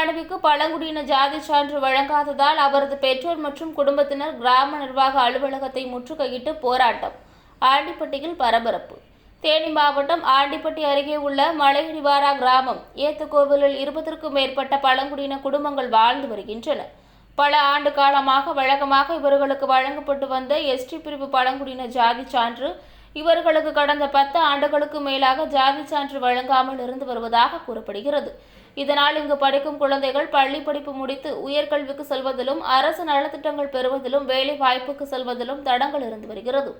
பழங்குடியின ஜாதி சான்று வழங்காததால் அவரது பெற்றோர் மற்றும் குடும்பத்தினர் கிராம நிர்வாக அலுவலகத்தை முற்றுகையிட்டு போராட்டம். ஆண்டிப்பட்டியில் பரபரப்பு. தேனி மாவட்டம் ஆண்டிப்பட்டி அருகே உள்ள மலையடிவாரா கிராமம். ஏத்துக்கோவிலில் இருபதற்கும் மேற்பட்ட பழங்குடியின குடும்பங்கள் வாழ்ந்து வருகின்றன. பல ஆண்டு காலமாக வழக்கமாக இவர்களுக்கு வழங்கப்பட்டு வந்த எஸ்டி பிரிவு பழங்குடியின ஜாதி சான்று இவர்களுக்கு கடந்த பத்து ஆண்டுகளுக்கு மேலாக ஜாதி சான்று வழங்காமல் இருந்து வருவதாக கூறப்படுகிறது. இதனால் இங்கு படிக்கும் குழந்தைகள் பள்ளி படிப்பு முடித்து உயர்கல்விக்கு செல்வதிலும் அரசு நலத்திட்டங்கள் பெறுவதிலும் வேலை வாய்ப்புக்கு செல்வதிலும் தடங்கள் இருந்து வருகிறது.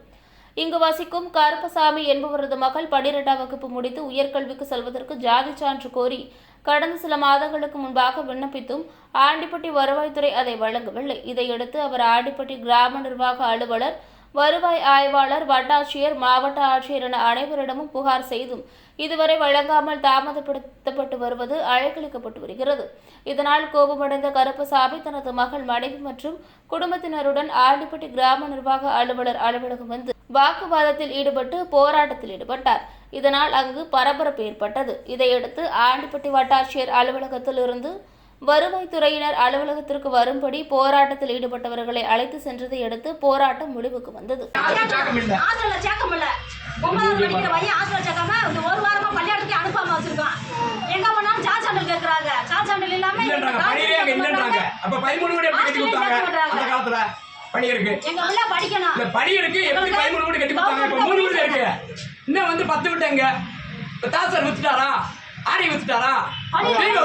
இங்கு வசிக்கும் கருப்பசாமி என்பவரது மகள் பனிரெண்டாம் வகுப்பு முடித்து உயர்கல்விக்கு செல்வதற்கு ஜாதி சான்று கோரி கடந்த சில மாதங்களுக்கு முன்பாக விண்ணப்பித்தும் ஆண்டிப்பட்டி வருவாய்த்துறை அதை வழங்கவில்லை. இதையடுத்து அவர் ஆண்டிப்பட்டி கிராம நிர்வாக அலுவலர் வருவாய் ஆய்வாளர் வட்டாட்சியர் மாவட்ட ஆட்சியர் என அனைவரிடமும் புகார் செய்தும் இதுவரை வழங்காமல் தாமதப்படுத்தப்பட்டு வருவது அழைக்களிக்கப்பட்டு வருகிறது. இதனால் கோபமடைந்த கருப்பசாமி தனது மகள் மனைவி மற்றும் குடும்பத்தினருடன் ஆண்டிப்பட்டி கிராம நிர்வாக அலுவலர் அலுவலகம் வந்து வாக்குவாதத்தில் ஈடுபட்டு போராட்டத்தில் ஈடுபட்டார். இதனால் அங்கு பரபரப்பு ஏற்பட்டது. இதையடுத்து ஆண்டிப்பட்டி வட்டாட்சியர் அலுவலகத்தில் இருந்து வருவாய்த்துறையினர் அலுவலகத்திற்கு வரும்படி போராட்டத்தில் ஈடுபட்டவர்களை அழைத்து சென்றதை அடுத்து போராட்டம் முடிவுக்கு வந்தது. பணி இருக்கு பணி இருக்கு எப்படி பதிமூணு கோடி கட்டி கொடுத்தாங்க? இப்ப மூணு கோடி இருக்கு. இன்னும் வந்து பத்து விட்டங்க இப்ப தாசர் வித்துட்டாரா? ஆடி வித்துட்டாரா? வீடு